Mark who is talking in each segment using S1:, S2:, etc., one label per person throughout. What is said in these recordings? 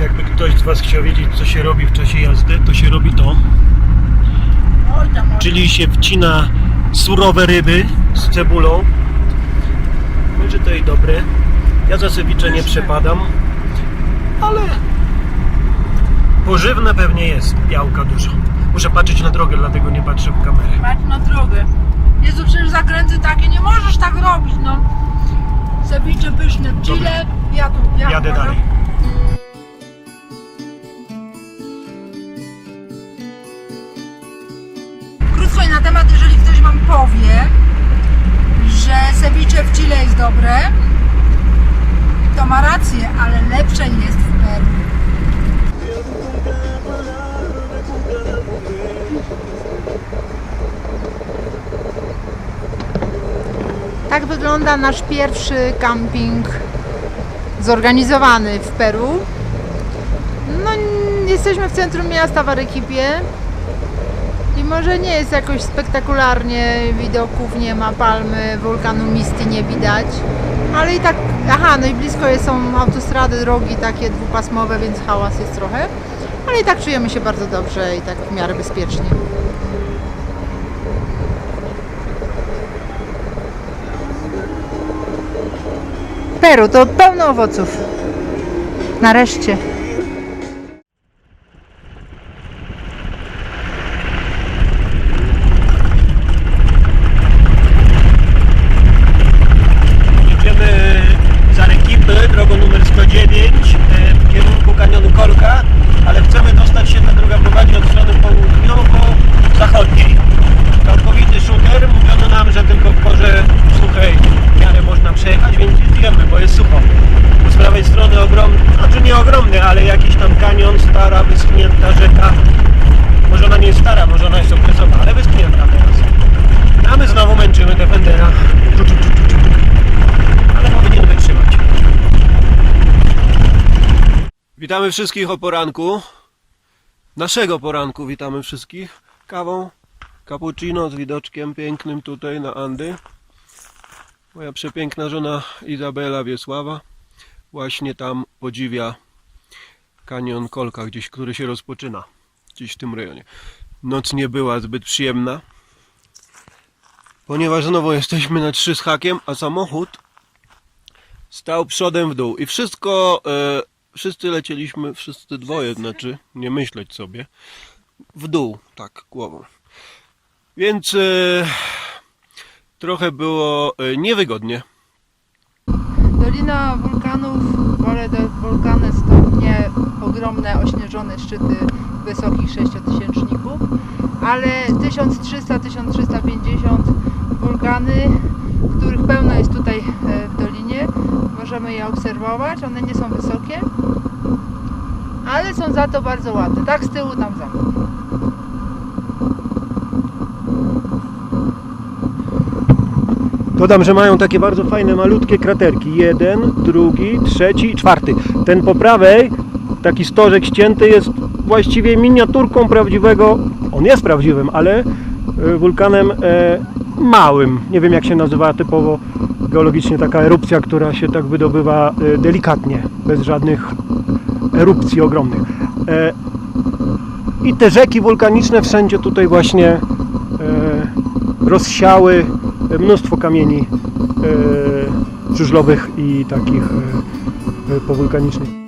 S1: Jakby ktoś z Was chciał wiedzieć, co się robi w czasie jazdy, to się robi to. Czyli się wcina surowe ryby z cebulą. Może to i dobre. Ja za ceviche nie przepadam, ale pożywne pewnie jest. Białka dużo. Muszę patrzeć na drogę, dlatego nie patrzę w kamerę.
S2: Patrz na drogę. Jezu, przecież zakręty takie, nie możesz tak robić, no. Ceviche pyszne w Chile. Ja tu, ja
S1: Jadę dalej.
S2: Na temat, jeżeli ktoś Wam powie, że ceviche w Chile jest dobre, to ma rację, ale lepsze jest w Peru. Tak wygląda nasz pierwszy camping zorganizowany w Peru. No, jesteśmy w centrum miasta w Arequipie. Może nie jest jakoś spektakularnie, widoków nie ma, palmy, wulkanu Misty nie widać, ale i tak, aha, no i blisko są autostrady, drogi takie dwupasmowe, więc hałas jest trochę, ale i tak czujemy się bardzo dobrze i tak w miarę bezpiecznie. Peru to pełno owoców. Nareszcie.
S1: Jedziemy z Arequipy, drogą numer 109 e, w kierunku kanionu Kolka, ale chcemy dostać się, ta droga prowadzi od strony południowo-zachodniej. Całkowity shooter, mówiono nam, że tylko w porze suchej w miarę można przejechać, więc jedziemy, bo jest sucho. Bo z prawej strony ogromny, znaczy nie ogromny, ale jakiś tam kanion, stara, wyschnięta rzeka. Może ona nie jest stara, może ona jest okresowa, ale wyschnięta teraz. A my znowu męczymy Defendera. Ale powinien wytrzymać. Witamy wszystkich o poranku. Naszego poranku witamy wszystkich. Kawą cappuccino z widoczkiem pięknym tutaj na Andy. Moja przepiękna żona Izabela Wiesława właśnie tam podziwia kanion Kolka, gdzieś, który się rozpoczyna. Gdzieś w tym rejonie. Noc nie była zbyt przyjemna. Ponieważ znowu jesteśmy na trzy z hakiem, a samochód stał przodem w dół i wszystko, e, wszyscy lecieliśmy, wszyscy dwoje, znaczy, nie myśleć sobie, w dół, tak, głową. Więc e, trochę było e, niewygodnie.
S2: Dolina wulkanów, Vole del Volcanes ogromne, ośnieżone szczyty wysokich sześciotysięczników, ale 1300-1350 wulkany, których pełno jest tutaj e, w dolinie. Możemy je obserwować, one nie są wysokie, ale są za to bardzo ładne. Tak z tyłu tam za.
S1: Dodam, że mają takie bardzo fajne, malutkie kraterki. Jeden, drugi, trzeci, czwarty. Ten po prawej, taki stożek ścięty jest właściwie miniaturką prawdziwego, on jest prawdziwym, ale e, wulkanem e, małym. Nie wiem jak się nazywa typowo geologicznie taka erupcja, która się tak wydobywa e, delikatnie, bez żadnych erupcji ogromnych. I te rzeki wulkaniczne wszędzie tutaj właśnie rozsiały mnóstwo kamieni żużlowych i takich powulkanicznych.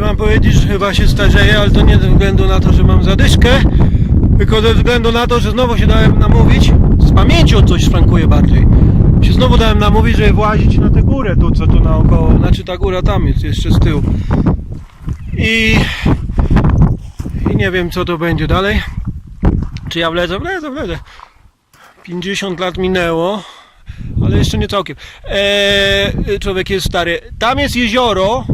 S1: Wam powiedzieć, że chyba się starzeję, ale to nie ze względu na to, że mam zadyszkę, tylko ze względu na to, że znowu się dałem namówić, z pamięcią coś szwankuje bardziej. Się znowu dałem namówić, żeby włazić na tę górę tu, co tu naokoło, znaczy ta góra tam jest jeszcze z tyłu. I, i nie wiem co to będzie dalej. Czy ja wlezę? Wlezę, wlezę. 50 lat minęło, ale jeszcze nie całkiem. Eee, człowiek jest stary. Tam jest jezioro,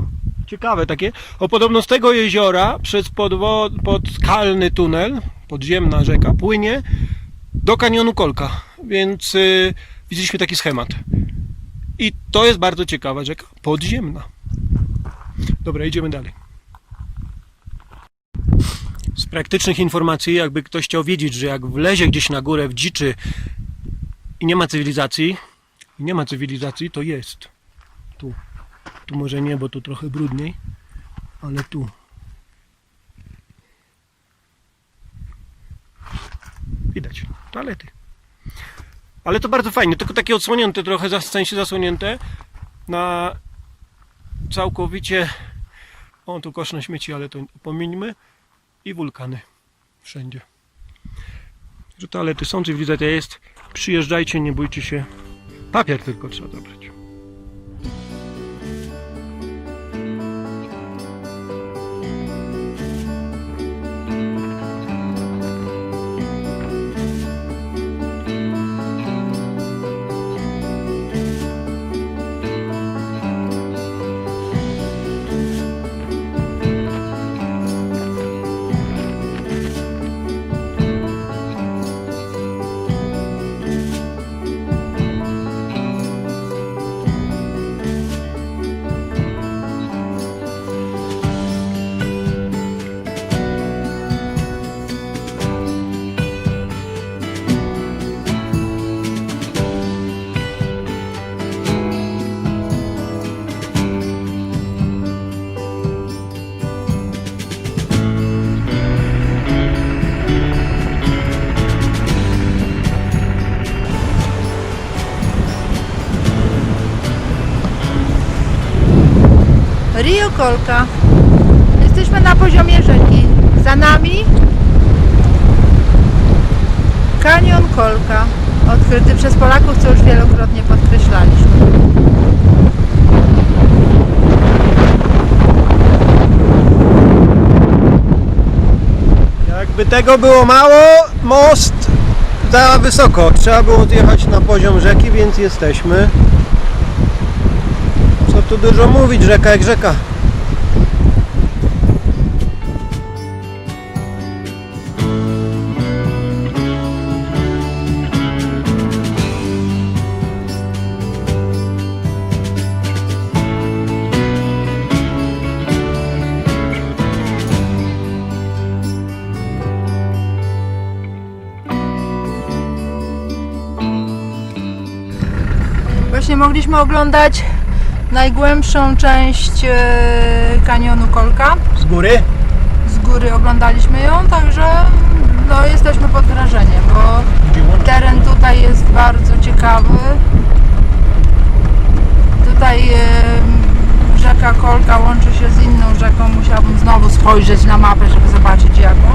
S1: ciekawe takie. O podobno z tego jeziora przez podwo- podskalny tunel, podziemna rzeka, płynie do kanionu Kolka. Więc y, widzieliśmy taki schemat. I to jest bardzo ciekawa rzeka, podziemna. Dobra, idziemy dalej. Z praktycznych informacji, jakby ktoś chciał wiedzieć, że jak wlezie gdzieś na górę w dziczy i nie ma cywilizacji, nie ma cywilizacji, to jest. Tu. Tu może nie, bo tu trochę brudniej, ale tu. Widać, toalety. Ale to bardzo fajnie, tylko takie odsłonięte trochę, w sensie zasłonięte na całkowicie o, tu kosz na śmieci, ale to pomińmy i wulkany wszędzie. Że toalety są, cywilizacja jest. Przyjeżdżajcie, nie bójcie się. Papier tylko trzeba zabrać.
S2: Rio Kolka. Jesteśmy na poziomie rzeki. Za nami kanion Kolka, odkryty przez Polaków, co już wielokrotnie podkreślaliśmy.
S1: Jakby tego było mało, most za wysoko. Trzeba było zjechać na poziom rzeki, więc jesteśmy. Tu dużo mówić, rzeka jak rzeka.
S2: Właśnie mogliśmy oglądać najgłębszą część e, kanionu Kolka.
S1: Z góry?
S2: Z góry oglądaliśmy ją, także no, jesteśmy pod wrażeniem, bo teren tutaj jest bardzo ciekawy. Tutaj e, rzeka Kolka łączy się z inną rzeką. Musiałabym znowu spojrzeć na mapę, żeby zobaczyć jaką.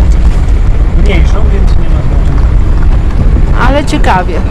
S1: Mniejszą, więc nie ma znaczenia.
S2: Ale ciekawie.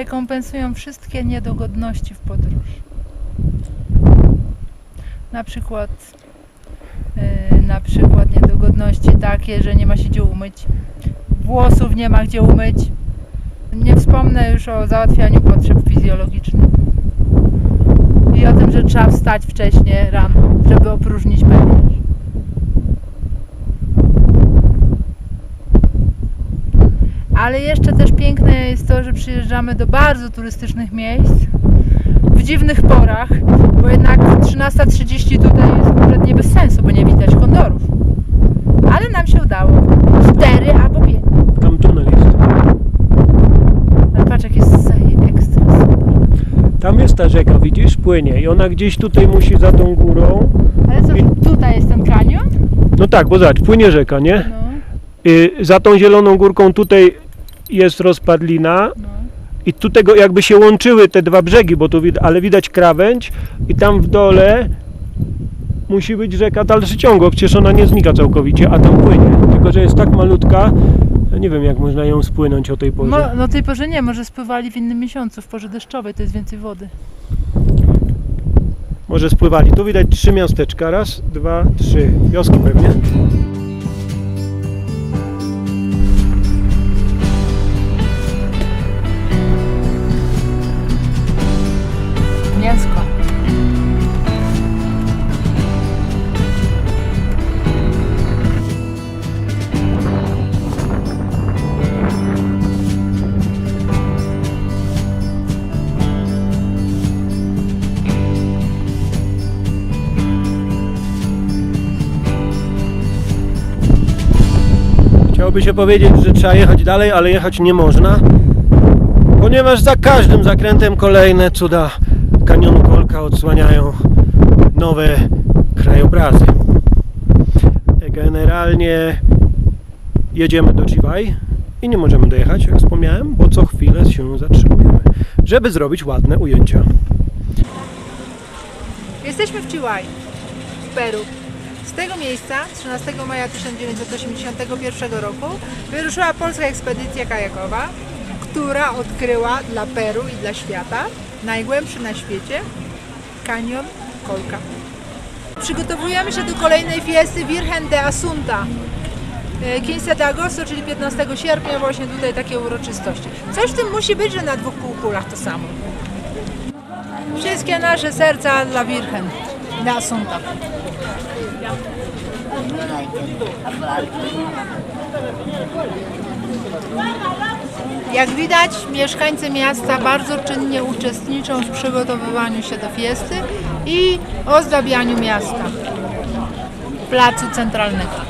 S2: Rekompensują wszystkie niedogodności w podróży. Na przykład, yy, na przykład niedogodności takie, że nie ma się gdzie umyć, włosów nie ma gdzie umyć. Nie wspomnę już o załatwianiu potrzeb fizjologicznych. I o tym, że trzeba wstać wcześnie rano, żeby opróżnić pęcherz. Ale jeszcze też piękne jest to, że przyjeżdżamy do bardzo turystycznych miejsc w dziwnych porach, bo jednak 13.30 tutaj jest kompletnie bez sensu, bo nie widać kondorów. Ale nam się udało. Cztery albo pięć.
S1: Tam tunel jest.
S2: Ale patrz jak jest ekstra.
S1: Tam jest ta rzeka, widzisz, płynie i ona gdzieś tutaj musi za tą górą.
S2: Ale co, tutaj jest ten kanion?
S1: No tak, bo zobacz, płynie rzeka, nie?
S2: No.
S1: Y, za tą zieloną górką tutaj jest rozpadlina
S2: No.
S1: i tu tego jakby się łączyły te dwa brzegi, bo tu ale widać krawędź i tam w dole musi być rzeka dalszy ciągu, bo przecież ona nie znika całkowicie, a tam płynie. Tylko, że jest tak malutka, nie wiem jak można ją spłynąć o tej porze.
S2: Mo, no tej porze nie, może spływali w innym miesiącu, w porze deszczowej, to jest więcej wody.
S1: Może spływali. Tu widać trzy miasteczka. Raz, dwa, trzy. Wioski pewnie. Chciałoby się powiedzieć, że trzeba jechać dalej, ale jechać nie można. Ponieważ za każdym zakrętem kolejne cuda kanionu Kolka odsłaniają nowe krajobrazy. Generalnie jedziemy do Chivaj i nie możemy dojechać, jak wspomniałem, bo co chwilę się zatrzymujemy, żeby zrobić ładne ujęcia.
S2: Jesteśmy w Chihuahua, w Peru. Z tego miejsca 13 maja 1981 roku wyruszyła polska ekspedycja kajakowa, która odkryła dla Peru i dla świata najgłębszy na świecie kanion Kolka. Przygotowujemy się do kolejnej fiesty Virgen de Asunta. E, 15 de agosto, czyli 15 sierpnia, właśnie tutaj takie uroczystości. Coś w tym musi być, że na dwóch półkulach to samo. Wszystkie nasze serca dla Virgen de Asunta. Jak widać, mieszkańcy miasta bardzo czynnie uczestniczą w przygotowywaniu się do fiesty i ozdabianiu miasta, placu centralnego.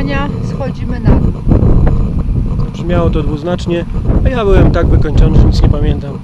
S2: Szczytowania, schodzimy na dół.
S1: Brzmiało to dwuznacznie, a ja byłem tak wykończony, że nic nie pamiętam.